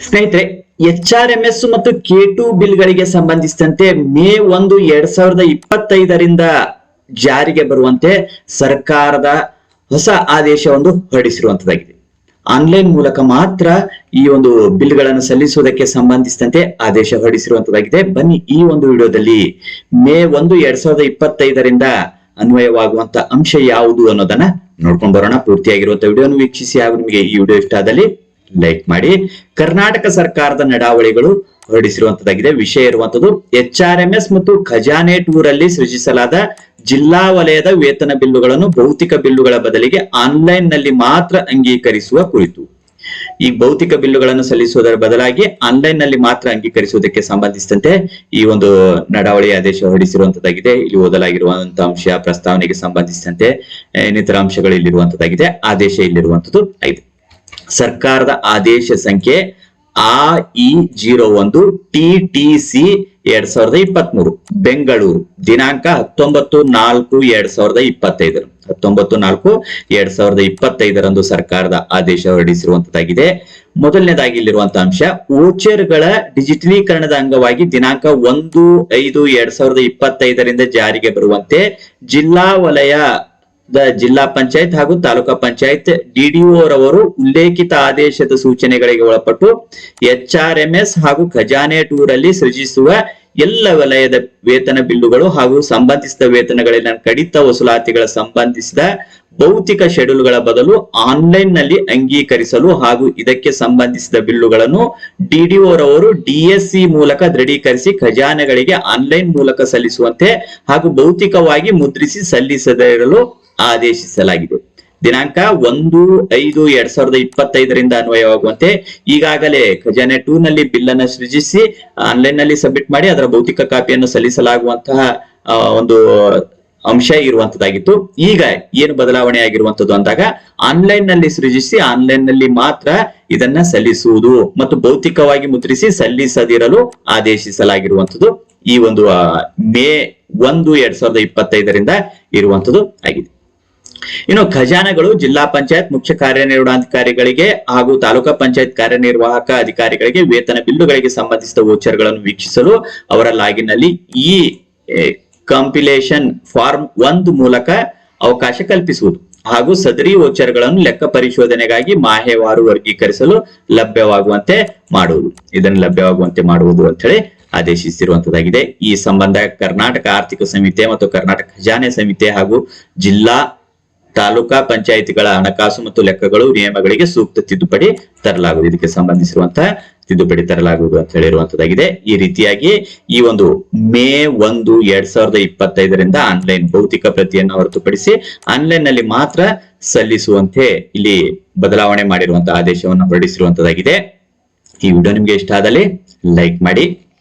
ಸ್ನೇಹಿತರೆ, H R M S ಮತ್ತು K two ಬಿಲ್ಗಳಿಗೆ ಸಂಬಂಧಿಸಿದಂತೆ ಮೇ ಒಂದು ಎರಡ್ ಸಾವಿರದ ಇಪ್ಪತ್ತೈದರಿಂದ ಜಾರಿಗೆ ಬರುವಂತೆ ಸರ್ಕಾರದ ಹೊಸ ಆದೇಶವೊಂದು ಹೊರಡಿಸಿರುವಂತದ್ದಾಗಿದೆ ಆನ್ಲೈನ್ ಮೂಲಕ ಮಾತ್ರ ಈ ಒಂದು ಬಿಲ್ಗಳನ್ನು ಸಲ್ಲಿಸುವುದಕ್ಕೆ ಸಂಬಂಧಿಸಿದಂತೆ ಆದೇಶ ಹೊರಡಿಸಿರುವಂತದ್ದಾಗಿದೆ ಬನ್ನಿ ಈ ಒಂದು ವಿಡಿಯೋದಲ್ಲಿ ಮೇ ಒಂದು ಎರಡ್ ಸಾವಿರದ ಇಪ್ಪತ್ತೈದರಿಂದ ಅನ್ವಯವಾಗುವಂತ ಅಂಶ ಯಾವುದು ಅನ್ನೋದನ್ನ ನೋಡ್ಕೊಂಡು ಬರೋಣ. ಪೂರ್ತಿಯಾಗಿರುವಂತ ವಿಡಿಯೋನ ವೀಕ್ಷಿಸಿ ಹಾಗೂ ನಿಮಗೆ ಈ ವಿಡಿಯೋ ಇಷ್ಟ ಆದಲ್ಲಿ ಲೈಕ್ ಮಾಡಿ ಕರ್ನಾಟಕ ಸರ್ಕಾರದ ನಡಾವಳಿಗಳು ಹೊರಡಿಸಿರುವಂತದ್ದಾಗಿದೆ. ವಿಷಯ ಇರುವಂತದ್ದು ಎಚ್ ಆರ್ ಎಂ ಎಸ್ ಮತ್ತು ಖಜಾನೆ ಟೂರ್ ಅಲ್ಲಿ ಸೃಜಿಸಲಾದ ಜಿಲ್ಲಾ ವಲಯದ ವೇತನ ಬಿಲ್ಲುಗಳನ್ನು ಭೌತಿಕ ಬಿಲ್ಲುಗಳ ಬದಲಿಗೆ ಆನ್ಲೈನ್ನಲ್ಲಿ ಮಾತ್ರ ಅಂಗೀಕರಿಸುವ ಕುರಿತು. ಈ ಭೌತಿಕ ಬಿಲ್ಲುಗಳನ್ನು ಸಲ್ಲಿಸುವುದರ ಬದಲಾಗಿ ಆನ್ಲೈನ್ನಲ್ಲಿ ಮಾತ್ರ ಅಂಗೀಕರಿಸುವುದಕ್ಕೆ ಸಂಬಂಧಿಸಿದಂತೆ ಈ ಒಂದು ನಡಾವಳಿ ಆದೇಶ ಹೊರಡಿಸಿರುವಂತದ್ದಾಗಿದೆ. ಇಲ್ಲಿ ಓದಲಾಗಿರುವಂತಹ ಅಂಶ, ಪ್ರಸ್ತಾವನೆಗೆ ಸಂಬಂಧಿಸಿದಂತೆ ಇನ್ನಿತರ ಅಂಶಗಳು ಇಲ್ಲಿರುವಂತದ್ದಾಗಿದೆ. ಆದೇಶ ಇಲ್ಲಿರುವಂತದ್ದು ಆಗಿದೆ ಸರ್ಕಾರದ ಆದೇಶ ಸಂಖ್ಯೆ ಆ ಇ ಜೀರೋ ಒಂದು ಟಿ ಟಿ ಸಿ ಎರಡ್ ಸಾವಿರದ ಇಪ್ಪತ್ತ್ ಮೂರು ಬೆಂಗಳೂರು, ದಿನಾಂಕ ಹತ್ತೊಂಬತ್ತು ನಾಲ್ಕು, ಎರಡ್ ಸಾವಿರದ ಇಪ್ಪತ್ತೈದರ ಹತ್ತೊಂಬತ್ತು ನಾಲ್ಕು, ಎರಡ್ ಸಾವಿರದ ಇಪ್ಪತ್ತೈದರಂದು ಸರ್ಕಾರದ ಆದೇಶ ಹೊರಡಿಸಿರುವಂತದ್ದಾಗಿದೆ. ಮೊದಲನೇದಾಗಿ ಇಲ್ಲಿರುವಂತಹ ಅಂಶ ಓಚರ್ಗಳ ಡಿಜಿಟಲೀಕರಣದ ಅಂಗವಾಗಿ ದಿನಾಂಕ ಒಂದು ಐದು ಎರಡ್ ಸಾವಿರದ ಇಪ್ಪತ್ತೈದರಿಂದ ಜಾರಿಗೆ ಬರುವಂತೆ ಜಿಲ್ಲಾ ವಲಯ ದ ಜಿಲ್ಲಾ ಪಂಚಾಯತ್ ಹಾಗೂ ತಾಲೂಕಾ ಪಂಚಾಯತ್ ಡಿಡಿಒ ರವರು ಉಲ್ಲೇಖಿತ ಆದೇಶದ ಸೂಚನೆಗಳಿಗೆ ಒಳಪಟ್ಟು ಎಚ್ ಆರ್ ಎಂ ಹಾಗೂ ಖಜಾನೆ ಟೂರ್ ಅಲ್ಲಿ ಸೃಜಿಸುವ ಎಲ್ಲ ವಲಯದ ವೇತನ ಬಿಲ್ಲುಗಳು ಹಾಗೂ ಸಂಬಂಧಿಸಿದ ವೇತನಗಳಲ್ಲಿನ ಕಡಿತ ವಸೂಲಾತಿಗಳ ಸಂಬಂಧಿಸಿದ ಭೌತಿಕ ಶೆಡ್ಯೂಲ್ಗಳ ಬದಲು ಆನ್ಲೈನ್ನಲ್ಲಿ ಅಂಗೀಕರಿಸಲು ಹಾಗೂ ಇದಕ್ಕೆ ಸಂಬಂಧಿಸಿದ ಬಿಲ್ಲುಗಳನ್ನು ಡಿಡಿಒ ರವರು ಡಿಎಸ್ಸಿ ಮೂಲಕ ದೃಢೀಕರಿಸಿ ಖಜಾನೆಗಳಿಗೆ ಆನ್ಲೈನ್ ಮೂಲಕ ಸಲ್ಲಿಸುವಂತೆ ಹಾಗೂ ಭೌತಿಕವಾಗಿ ಮುದ್ರಿಸಿ ಸಲ್ಲಿಸದೇ ಇರಲು ಆದೇಶಿಸಲಾಗಿದೆ. ದಿನಾಂಕ ಒಂದು ಐದು ಎರಡ್ ಸಾವಿರದ ಇಪ್ಪತ್ತೈದರಿಂದ ಅನ್ವಯವಾಗುವಂತೆ ಈಗಾಗಲೇ ಖಜಾನೆ ಟೂ ನಲ್ಲಿ ಬಿಲ್ ಅನ್ನು ಸೃಜಿಸಿ ಆನ್ಲೈನ್ನಲ್ಲಿ ಸಬ್ಮಿಟ್ ಮಾಡಿ ಅದರ ಭೌತಿಕ ಕಾಪಿಯನ್ನು ಸಲ್ಲಿಸಲಾಗುವಂತಹ ಒಂದು ಅಂಶ ಇರುವಂತದ್ದಾಗಿತ್ತು. ಈಗ ಏನು ಬದಲಾವಣೆ ಆಗಿರುವಂತದ್ದು ಅಂದಾಗ ಆನ್ಲೈನ್ನಲ್ಲಿ ಸೃಜಿಸಿ ಆನ್ಲೈನ್ನಲ್ಲಿ ಮಾತ್ರ ಇದನ್ನ ಸಲ್ಲಿಸುವುದು ಮತ್ತು ಭೌತಿಕವಾಗಿ ಮುದ್ರಿಸಿ ಸಲ್ಲಿಸದಿರಲು ಆದೇಶಿಸಲಾಗಿರುವಂತದ್ದು. ಈ ಒಂದು ಮೇ ಒಂದು ಎರಡ್ ಸಾವಿರದ ಇಪ್ಪತ್ತೈದರಿಂದ ಇರುವಂತದ್ದು ಆಗಿದೆ. ಇನ್ನು ಖಜಾನೆಗಳು ಜಿಲ್ಲಾ ಪಂಚಾಯತ್ ಮುಖ್ಯ ಕಾರ್ಯನಿರ್ವಹಣಾಧಿಕಾರಿಗಳಿಗೆ ಹಾಗೂ ತಾಲೂಕಾ ಪಂಚಾಯತ್ ಕಾರ್ಯನಿರ್ವಾಹಕ ಅಧಿಕಾರಿಗಳಿಗೆ ವೇತನ ಬಿಲ್ಲುಗಳಿಗೆ ಸಂಬಂಧಿಸಿದ ವೋಚರ್ಗಳನ್ನು ವೀಕ್ಷಿಸಲು ಅವರ ಲಾಗಿನ್ನಲ್ಲಿ ಈ ಕಂಪಿಲೇಷನ್ ಫಾರ್ಮ್ ಒಂದು ಮೂಲಕ ಅವಕಾಶ ಕಲ್ಪಿಸುವುದು ಹಾಗೂ ಸದರಿ ವೋಚರ್ಗಳನ್ನು ಲೆಕ್ಕ ಪರಿಶೋಧನೆಗಾಗಿ ಮಾಹೆವಾರು ವರ್ಗೀಕರಿಸಲು ಲಭ್ಯವಾಗುವಂತೆ ಮಾಡುವುದು. ಇದನ್ನು ಲಭ್ಯವಾಗುವಂತೆ ಮಾಡುವುದು ಅಂತ ಹೇಳಿ ಆದೇಶಿಸಿರುವಂತದ್ದಾಗಿದೆ. ಈ ಸಂಬಂಧ ಕರ್ನಾಟಕ ಆರ್ಥಿಕ ಸಮಿತಿ ಮತ್ತು ಕರ್ನಾಟಕ ಖಜಾನೆ ಸಮಿತಿ ಹಾಗೂ ಜಿಲ್ಲಾ ತಾಲೂಕಾ ಪಂಚಾಯಿತಿಗಳ ಹಣಕಾಸು ಮತ್ತು ಲೆಕ್ಕಗಳು, ನಿಯಮಗಳಿಗೆ ಸೂಕ್ತ ತಿದ್ದುಪಡಿ ತರಲಾಗುವುದು. ಇದಕ್ಕೆ ಸಂಬಂಧಿಸಿರುವಂತಹ ತಿದ್ದುಪಡಿ ತರಲಾಗುವುದು ಅಂತ ಹೇಳಿರುವಂತದ್ದಾಗಿದೆ. ಈ ರೀತಿಯಾಗಿ ಈ ಒಂದು ಮೇ ಒಂದು ಎರಡ್ ಸಾವಿರದ ಇಪ್ಪತ್ತೈದರಿಂದ ಆನ್ಲೈನ್ ಭೌತಿಕ ಪ್ರತಿಯನ್ನು ಹೊರತುಪಡಿಸಿ ಆನ್ಲೈನ್ನಲ್ಲಿ ಮಾತ್ರ ಸಲ್ಲಿಸುವಂತೆ ಇಲ್ಲಿ ಬದಲಾವಣೆ ಮಾಡಿರುವಂತಹ ಆದೇಶವನ್ನು ಹೊರಡಿಸಿರುವಂತದ್ದಾಗಿದೆ. ಈ ವಿಡಿಯೋ ನಿಮ್ಗೆ ಇಷ್ಟ ಆದಲ್ಲಿ ಲೈಕ್ ಮಾಡಿ.